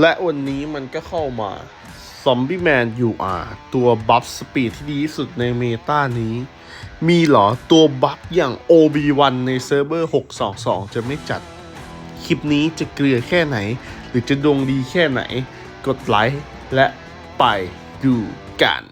และวันนี้มันก็เข้ามา Zombie Man UR ตัวบัฟสปีดที่ดีที่สุดในเมตานี้ มีเหรอตัวบัฟอย่าง OB1 ในเซิร์ฟเวอร์ 622 จะไม่จัด คลิปนี้จะเกลือแค่ไหน หรือจะดวงดีแค่ไหน กดไลค์และไปดูกัน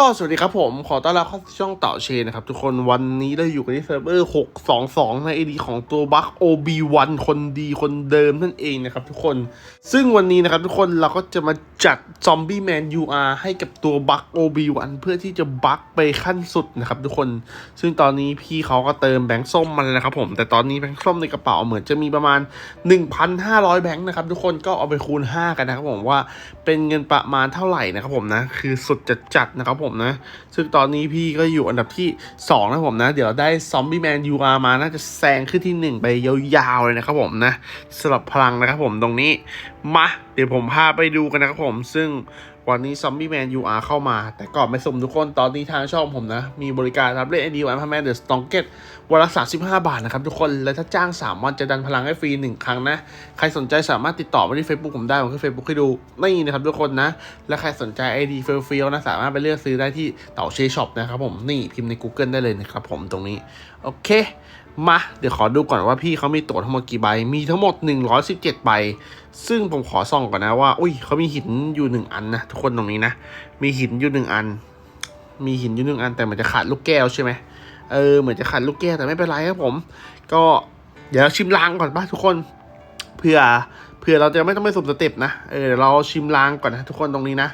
ก็สวัสดีครับผม ขอต้อนรับเข้าสู่ช่องเต่าเชนนะครับ ทุกคนวันนี้เราอยู่กันที่เซิร์ฟเวอร์ 622 ใน ID ของตัวบัค OB1 คนดีคนเดิมนั่นเองนะครับทุกคน ซึ่งวันนี้นะครับทุกคนเราก็จะมาจัด Zombie Man UR ให้กับตัวบัค OB1 เพื่อที่จะบัคไปขั้นสุดนะครับทุกคน ซึ่งตอนนี้พี่เขาก็เติมแบงค์ส้มมาเลยนะครับผม แต่ตอนนี้แบงค์ส้มในกระเป๋าเหมือนจะมีประมาณ 1,500 แบงค์นะครับทุกคน ก็เอาไปคูณ 5 กันนะครับผมว่าเป็นเงินประมาณเท่าไหร่นะครับผมนะ คือสุดจัดจัดๆนะครับผมนะ ซึ่งตอนนี้พี่ก็อยู่อันดับที่ 2 นะผมนะ เดี๋ยวได้ซอมบี้แมนยูอามาน่าจะแซงขึ้นที่ 1 ไปยาวๆเลยนะครับผมนะสำหรับพลังนะครับผมตรงนี้ มา เดี๋ยวผมพาไปดูกันนะครับผมซึ่ง วันนี้ซอมบี้แมน UR เข้ามา แต่ก่อนไปสมทุกคนตอนนี้ทางช่องผมนะ มีบริการรับเล่น ID วันพันแมนเดอะสตองเกตวันละ35บห้าบาทนะครับทุกคนและถ้าจ้าง3วันจะดันพลังให้ฟรี1ครั้งนะ ใครสนใจสามารถติดต่อมาที่ Facebook ผมได้ผมขึ้น Facebook ให้ดูนี่นะครับทุกคนนะ และใครสนใจ ID เฟียวๆนะสามารถไปเลือกซื้อได้ที่เต่าเชช็อปนะครับผมนี่พิมพ์ใน Google ได้เลยนะครับผมตรงนี้โอเค มา เดี๋ยวขอดูก่อนว่าพี่เขามีตั๋วทั้งหมดกี่ใบ มีทั้งหมด 117 ใบ ซึ่งผมขอส่องก่อนนะว่า อุ้ยเขามีหินอยู่หนึ่งอันนะทุกคนตรงนี้นะ มีหินอยู่หนึ่งอัน มีหินอยู่หนึ่งอัน แต่มันจะขาดลูกแก้วใช่ไหมเออ เหมือนจะขาดลูกแก้วแต่ไม่เป็นไรครับผม ก็เดี๋ยวชิมลางก่อนป่ะทุกคน เพื่อ เพื่อเราจะไม่ต้องไปสุ่มสเต็ปนะ เออเดี๋ยวเราชิมลางก่อนนะทุกคนตรงนี้นะ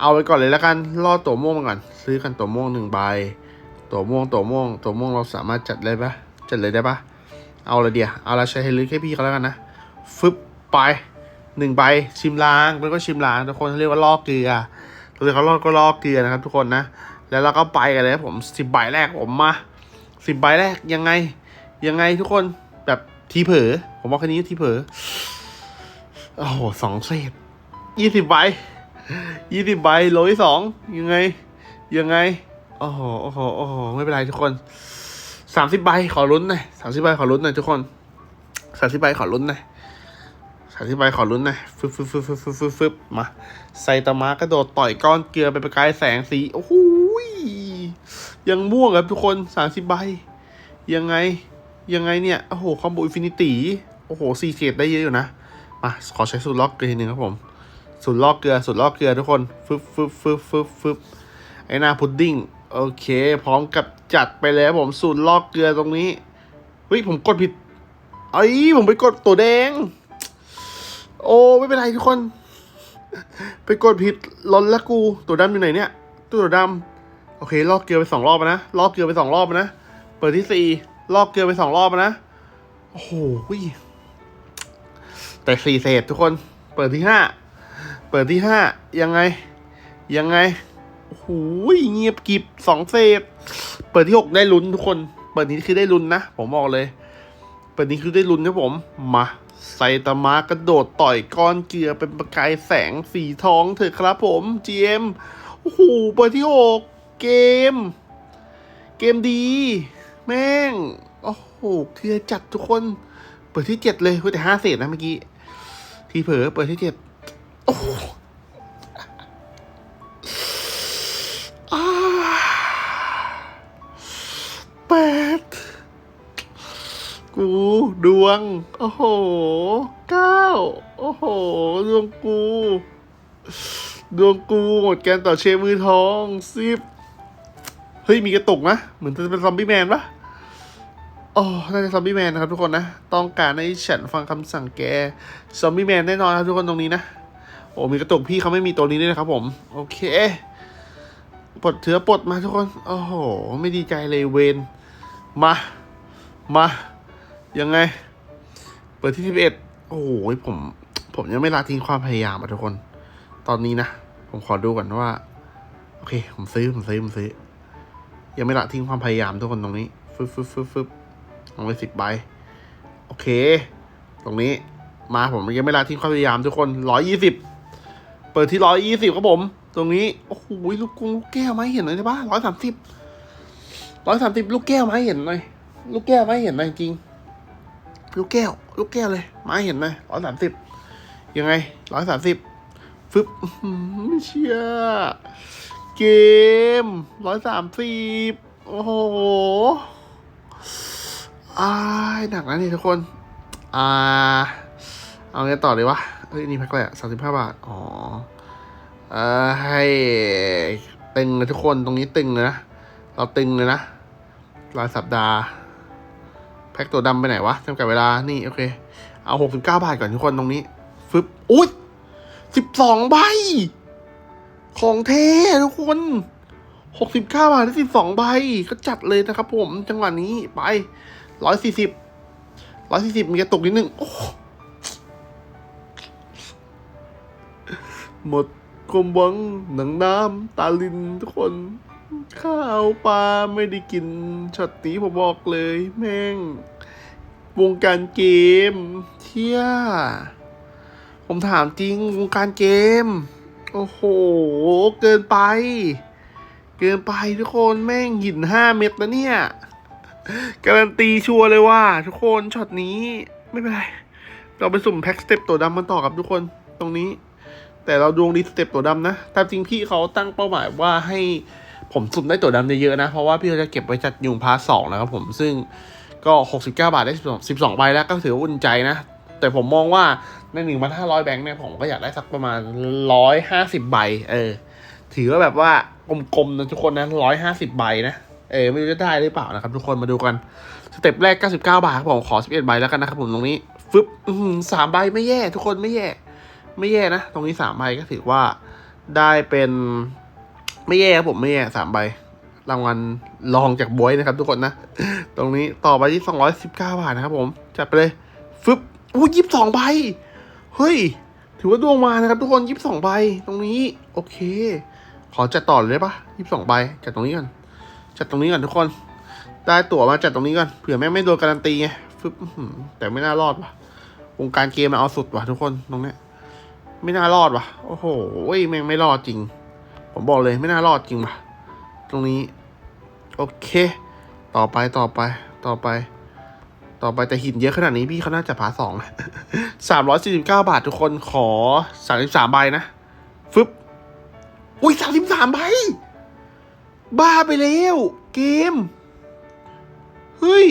เอาไปก่อนเลยแล้วกันล่อตัวม่วงมาก่อน ซื้อกันตัวม่วงหนึ่งใบ ตัวม่วงตัวม่วงตัวม่วงเราสามารถจัดเลยปะ จัดเลยได้ปะเอาเลยเดียวเอาละใช้ให้ลึกให้พี่เขาแล้วกันนะฟึบไปหนึ่งใบชิมล้างแล้วก็ชิมล้างทุกคนเรียกว่าลอกเกลือเราเรียกเขาลอกก็ลอกเกลือนะครับทุกคนนะ แล้วเราก็ไปกันเลยครับผมสิบใบแรกผมมาสิบใบแรกยังไง ยังไงทุกคนแบบทีเผลอผมว่าแค่นี้ทีเผลอโอ้โหสองเศษยี่สิบใบยี่สิบใบโหลที่สองยังไง ยังไงโอ้โหโอ้โหโอ้โหไม่เป็นไรทุกคน สามสิบใบขอลุ้นหน่อยสามสิบใบขอลุ้นหน่อยทุกคนสามสิบใบขอลุ้นหน่อยสามสิบใบขอลุ้นหน่อยฟึบฟึบฟึบฟึบฟึบฟึบฟึบมาไซตามะกระโดดต่อยก้อนเกลือไปประกายแสงสีโอ้โหยยังม่วงครับทุกคนสามสิบใบยังไงยังไงเนี่ยโอ้โหคอมโบอินฟินิตี้โอ้โหสี่เศษได้เยอะอยู่นะมาขอใช้สูตรล็อกเกลือทีหนึ่งครับผมสูตรลอกเกลือสูตรลอกเกลือทุกคนฟึบฟึบฟึบฟึบฟึบไอ้หน้าพุดดิ้ง โอเค พร้อมกับจัดไปแล้วผมสูตรลอกเกลือตรงนี้เฮ้ยผมกดผิดไอ้ผมไปกดตัวแดง โอ้ไม่เป็นไรทุกคน ไปกดผิดล้นละกู ตัวดำอยู่ไหนเนี่ยตัวดำโอเค ลอกเกลือไปสองรอบแล้วนะลอกเกลือไปสองรอบแล้วนะเปิดที่สี่ลอกเกลือไปสองรอบแล้วนะโอ้โหแต่สี่เศษทุกคน เปิดที่ห้าเปิดที่ห้ายังไง ยังไง โอ้โหเงียบกิบสองเศษเปิดที่หกได้ลุ้นทุกคน เปิดนี้คือได้ลุ้นนะ ผมบอกเลย เปิดนี้คือได้ลุ้นครับผม มาไซตามะกระโดดต่อยก้อนเกลือเป็นประกายแสงสีทองเถอะครับผม GM โอ้โหเปิดที่หกเกม เกมดี แม่ง โอ้โหเทือจัดทุกคน เปิดที่เจ็ดเลยเฮ้ยแต่ห้าเศษนะเมื่อกี้ ทีเผลอเปิดที่เจ็ดโอ้ ดวง โอ้โหเก้าโอ้โห ดวงกู ดวงกูหมดแกนต่อเชฟมือทองสิบเฮ้ย มีกระตุกนะ เหมือนจะเป็นซอมบี้แมนปะอ๋อน่าจะซอมบี้แมนนะครับทุกคนนะ ต้องการให้ฉันฟังคำสั่งแก ซอมบี้แมนแน่นอนครับทุกคนตรงนี้นะ โอ้มีกระตุกพี่เขาไม่มีตัวนี้ด้วยนะครับผม โอเคปลดเถือปลดมาทุกคน โอ้โห ไม่ดีใจเลยเวนมา มา ยังไง เปิดที่สิบเอ็ดโอ้โหผม ผมยังไม่ละทิ้งความพยายามอะทุกคน ตอนนี้นะ ผมขอดูก่อนว่า โอเค ผมซื้อ ผมซื้อ ผมซื้อ ยังไม่ละทิ้งความพยายามทุกคนตรงนี้ ฟึบฟึบฟึบฟึบลงไปสิบใบ โอเค ตรงนี้ มาผมยังไม่ละทิ้งความพยายามทุกคนร้อยยี่สิบ เปิดที่ร้อยยี่สิบครับผม ตรงนี้ โอ้โห ลูกกุ้งลูกแก้วมาให้เห็นหน่อยได้ปะร้อยสามสิบร้อยสามสิบลูกแก้วมาให้เห็นหน่อย ลูกแก้วมาให้เห็นหน่อยจริง ลูกแก้ว ลูกแก้วเลยมาเห็นหน่อยร้อยสามสิบยังไงร้อยสามสิบฟึบไม่เชื่อเกมร้อยสามสิบโอ้โหอายหนักนะนี่ทุกคน อ่า เอาไงต่อเลยวะเฮ้ยนี่แพ็คอะไรสามสิบห้าบาท อ๋อ เออให้ตึงเลยทุกคนตรงนี้ตึงเลยนะ เราตึงเลยนะรายสัปดาห์ พ็คตัวดำไปไหนวะจำกัดเวลา นี่ โอเค เอาหกสิบเก้าบาทก่อนทุกคนตรงนี้ ฟึบ อุ๊ยสิบสองใบ ของเท่ทุกคนหกสิบเก้าบาทได้สิบสองใบ ก็จัดเลยนะครับผม จังหวะนี้ไปร้อยสี่สิบร้อยสี่สิบมีกระตุกนิดนึงโอ้หมดความหวังหนังน้ำตาลินทุกคน ข้าวปลาไม่ได้กินช็อตนี้ผมบอกเลย แม่ง วงการเกม เที่ยผมถามจริง วงการเกม โอ้โห เกินไป เกินไปทุกคนแม่งหินห้าเม็ดแล้วเนี่ย การันตีชัวร์เลยว่า ทุกคนช็อตนี้ไม่เป็นไร เราไปสุ่มแพ็กสเต็ปตัวดำมันต่อกับทุกคนตรงนี้ แต่เราดวงดีสเต็ปตัวดำนะตามจริงพี่เขาตั้งเป้าหมายว่าให้ ผมสุ่มได้ตัวดำเยอะๆนะ เพราะว่าพี่เขาจะเก็บไว้จัดยุงพาร์ทสองนะครับผมซึ่งก็ 69 บาทได้ 12 12ใบแล้วก็ถือว่าอุ่นใจนะ แต่ผมมองว่าในหนึ่งพันห้าร้อยแบงค์เนี่ยผมก็อยากได้สักประมาณร้อยห้าสิบใบ เออ ถือว่าแบบว่ากลมๆนะทุกคนนะร้อยห้าสิบใบนะ เออไม่รู้จะได้หรือเปล่านะครับ ทุกคนมาดูกัน สเต็ปแรก99บาทครับผมขอ11ใบแล้วกันนะครับผมตรงนี้ฟึบสามใบไม่แย่ ทุกคนไม่แย่ ไม่แย่นะ ตรงนี้สามใบก็ถือว่าได้เป็น ไม่แย่ครับผมไม่แย่สามใบรางวัลรองจากบวยนะครับ ทุกคนนะ ตรงนี้ต่อไปที่219บเก้าบาทนะครับผม จัดไปเลยฟึบอู้ยี่สิบสองใบ เฮ้ย ถือว่าดวงมานะครับ ทุกคนยี่สิบสองใบ ตรงนี้ โอเค ขอจัดต่อเลยปะยี่สิบสองใบ จัดตรงนี้ก่อน จัดตรงนี้ก่อนทุกคน ได้ตั๋วมาจัดตรงนี้ก่อน เผื่อแม่งไม่โดนการันตีไงฟึบแต่ไม่น่ารอดว่ะ วงการเกมมันเอาสุดว่ะทุกคนตรงเนี้ย ไม่น่ารอดว่ะ โอ้โหแม่งไม่รอดจริง ผมบอกเลยไม่น่ารอดจริงว่ะตรงนี้ โอเค ต่อไปต่อไป ต่อไป ต่อไปแต่หินเยอะขนาดนี้พี่เขาน่าจะพาสองสามร้อยสี่สิบเก้าบาททุกคนขอสามสิบสามใบนะ ฟึบ อุ้ยสามสิบสามใบ บ้าไปแล้ว เกม เฮ้ย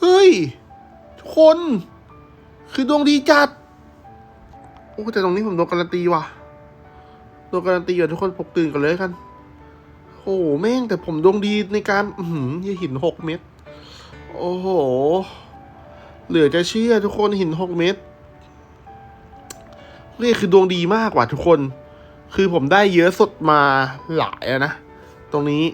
เฮ้ย ทุกคน คือดวงดีจัด โอ้แต่ตรงนี้ผมโดนการันตีว่ะโดนการันตีอะทุกคนปกตื่นกันเลยกัน โอ้โหแม่งแต่ผมดวงดีในการอือหือหินหกเม็ดโอ้โห เหลือจะเชื่อทุกคนหินหกเม็ดนี่คือดวงดีมากกว่าทุกคน คือผมได้เยอะสดมาหลายนะ ตรงนี้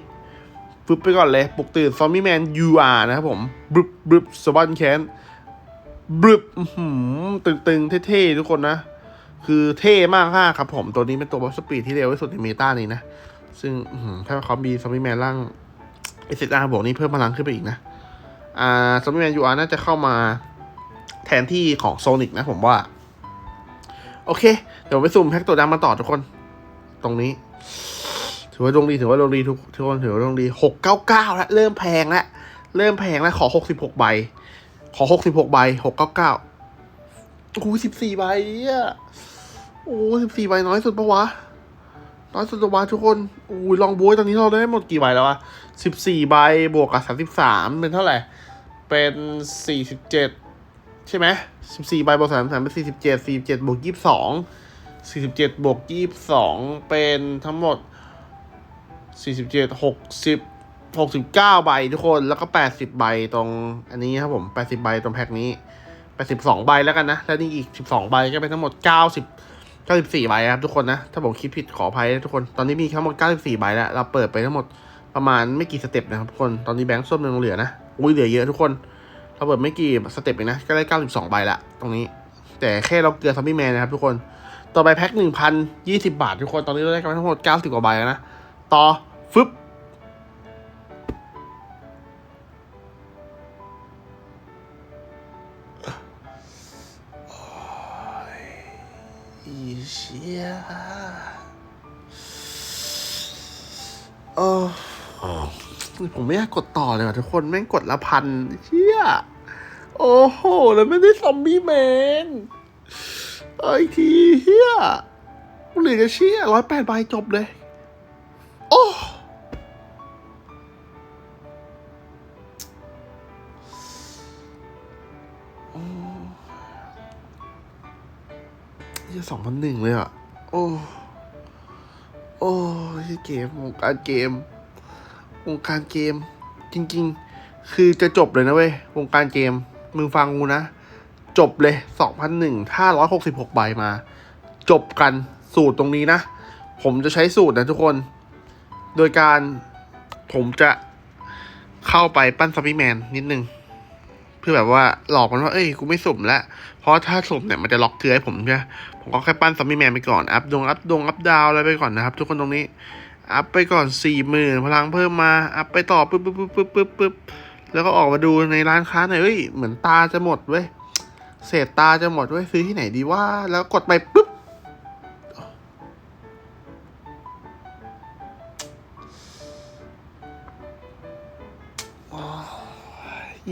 ฟึบไปก่อนเลยปลุกตื่นซอมบี้แมนยูอาร์นะครับผมบึบบรึบสวัสดแคนบึบหือตึงๆ เท่ๆ ทุกคนนะ คือเท่มากมากครับผมตัวนี้เป็นตัวบัฟสปีดที่เร็วที่สุดในเมตานี้นะ ซึ่งถ้าเขามีซอมบี้แมนร่างเอสอาร์บวกนี่เพิ่มพลังขึ้นไปอีกนะ อ่าซอมบี้แมนยูอาร์น่าจะเข้ามาแทนที่ของโซนิกนะผมว่า โอเค เดี๋ยวไปซูมแพ็กตัวดำมาต่อทุกคน ตรงนี้ ถือว่าดวงดีถือว่าดวงดีทุกทุกคนถือว่าดวงดีหกเก้าเก้าแล้วเริ่มแพงแล้วเริ่มแพงแล้วขอหกสิบหกใบ ขอหกสิบหกใบหกเก้าเก้า โอ้โหสิบสี่ใบอะโอ้สิบสี่ใบน้อยสุดปะวะ น้อยสุดปะวะทุกคนโอ้ยลองบวยตอนนี้เราได้หมดกี่ใบแล้ววะสิบสี่ใบบวกกับสามสิบสามเป็นเท่าไหร่ เป็นสี่สิบเจ็ดใช่ไหมสิบสี่ใบบวกสามสามเป็นสี่สิบเจ็ดสี่สิบเจ็ดบวกยี่สิบสองสี่สิบเจ็ดบวกยี่สิบสองเป็นทั้งหมดสี่สิบเจ็ดหกสิบหกสิบเก้าใบทุกคนแล้วก็แปดสิบใบตรงอันนี้ครับผมแปดสิบใบตรงแพ็คนี้ แปสิบสองใบแล้วกันนะ แล้วนี่อีกสิบสองใบก็เป็นทั้งหมดเก้าสิบเก้าสิบสี่ใบครับทุกคนนะ ถ้าผมคิดผิดขออภัยนะทุกคน ตอนนี้มีทั้งหมดเก้าสิบสี่ใบแล้ว เราเปิดไปทั้งหมดประมาณไม่กี่สเต็ปนะครับทุกคน ตอนนี้แบงค์ส้มยังเหลือนะ อุ้ยเหลือเยอะทุกคน เราเปิดไม่กี่สเต็ปเองนะ ก็ได้92ใบละตรงนี้ แต่แค่เราเกลือซัมบี้แมนนะครับทุกคน ต่อไปแพ็คหนึ่งพันยี่สิบบาททุกคน ตอนนี้เราได้กันไปทั้งหมดเก้าสิบกว่าใบแล้วนะ ต่อฟึบ เชี่ยโอ้ผมไม่อยากกดต่อเลยว่ะทุกคนแม่งกดละพันเชี่ยโอ้โห แล้วไม่ได้ซอมบี้แมนไอ้ทีเฮียเหลือเชี่ยร้อยแปดใบจบเลย เฮียสองพันหนึ่งเลยอะ โอ้ โอ้ยเกมวงการเกมวงการเกม จริง ๆ คือจะจบเลยนะเว้ยวงการเกม มึงฟังกูนะ จบเลยสองพันหนึ่งถ้าร้อยหกสิบหกใบมา จบกันสูตรตรงนี้นะ ผมจะใช้สูตรนะทุกคน โดยการผมจะเข้าไปปั้นซัมมี่แมนนิดนึง พื่อแบบว่าหลอกมันว่า เอ้ย กูไม่สุ่มแล้วเพราะถ้าสุ่มเนี่ยมันจะล็อกเกลือให้ผมใช่ไหมผมก็แค่ปั้นซัมมี่แมนไปก่อน อัพดวง อัพดวง อัพดาวอะไรไปก่อนนะครับ ทุกคนตรงนี้ อัพไปก่อนสี่หมื่นพลังเพิ่มมา อัพไปต่อปึ๊บปึ๊บปึ๊บปึ๊บปึ๊บปึ๊บแล้วก็ออกมาดูในร้านค้าหน่อยเอ้ย เหมือนตาจะหมดเว้ย เศษตาจะหมดเว้ย ซื้อที่ไหนดีว่า แล้วกดไปปึ๊บ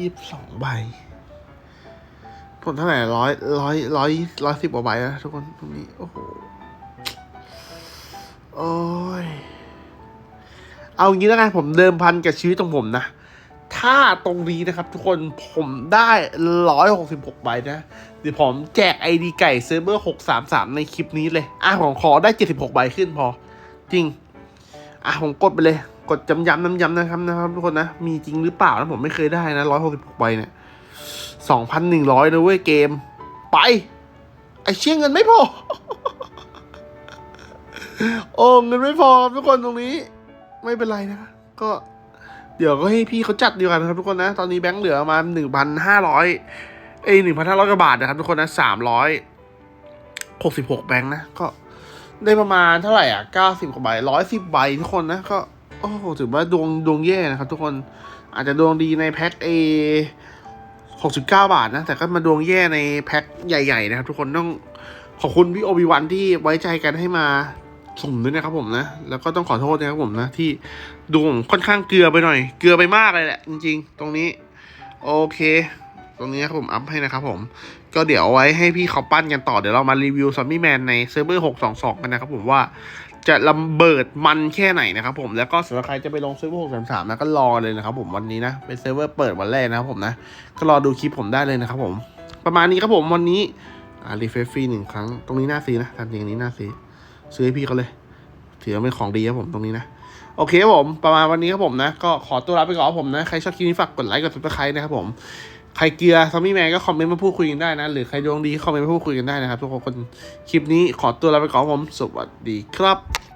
ยี่สิบสองใบผลเท่าไหร่ร้อยร้อยร้อยร้อยสิบกว่าใบนะทุกคนตรงนี้ โอ้โห โอ้ย เอางี้แล้วกันผมเดิมพันกับชีวิตของผมนะ ถ้าตรงนี้นะครับ ทุกคนผมได้ร้อยหกสิบหกใบนะ เดี๋ยวผมแจกไอดีไก่เซิร์ฟเวอร์หกสามสามในคลิปนี้เลย อะผมขอได้เจ็ดสิบหกใบขึ้นพอ จริง อะผมกดไปเลย กดจำย้ำน้ำย้ำนะครับนะครับทุกคนนะ มีจริงหรือเปล่านะผมไม่เคยได้นะร้อยหกสิบหกใบเนี่ยสองพันหนึ่งร้อยนะเว้ยเกม ไป ไอเชี่ยเงินไม่พอ โอ้เงินไม่พอครับทุกคนตรงนี้ ไม่เป็นไรนะก็เดี๋ยวก็ให้พี่เขาจัดดีกว่านะครับทุกคนนะ ตอนนี้แบงค์เหลือประมาหนึ่งพันห้าร้อยเอ้หนึ่งพันห้าร้อยกว่าบาทนะครับทุกคนนะสามร้อยหกสิบหกแบงค์นะ ก็ได้ประมาณเท่าไหร่อะเก้าสิบกว่าใบร้อยสิบใบทุกคนนะก็ โอ้ถือว่าดวงดวงแย่นะครับ ทุกคนอาจจะดวงดีในแพ็คเอหกสิบเก้าบาทนะ แต่ก็มาดวงแย่ในแพ็คใหญ่ๆนะครับ ทุกคนต้องขอบคุณพี่โอบิวันที่ไว้ใจกันให้มาสุ่มด้วยนะครับผมนะ แล้วก็ต้องขอโทษนะครับผมนะ ที่ดวงค่อนข้างเกลือไปหน่อย เกลือไปมากเลยแหละ จริง ๆ ตรงนี้ โอเค ตรงนี้ครับผมอัพให้นะครับผม ก็เดี๋ยวเอาไว้ให้พี่เขาปั้นกันต่อเดี๋ยวเรามารีวิวซอมบี้แมนในเซิร์ฟเวอร์หกสองสองกันนะครับผมว่า จะลำเบิดมันแค่ไหนนะครับผมแล้วก็สำหรับใครจะไปลงเซิร์ฟเวอร์หกสามสามนะก็รอเลยนะครับผมวันนี้นะเป็นเซิร์ฟเวอร์เปิดวันแรกนะครับผมนะก็รอดูคลิปผมได้เลยนะครับผม ประมาณนี้ครับผมวันนี้อ่ารีเฟรชฟรีหนึ่งครั้งตรงนี้น่าซื้อนะทำจริงนี้น่าซื้อซื้อให้พี่เขาเลยถือว่าเป็นของดีครับผมตรงนี้นะโอเคครับผมประมาณวันนี้ครับผมนะ ก็ขอตัวลาไปก่อนผมนะ ใครชอบคลิปนี้ฝากกดไลค์กดซับสไครนะครับผม ใครเกลียร์ซอมมี่แมนก็คอมเมนต์มาพูดคุยกันได้นะ หรือใครดวงดีคอมเมนต์มาพูดคุยกันได้นะครับทุกคนคลิปนี้ขอตัวลาไปก่อนผม สวัสดีครับ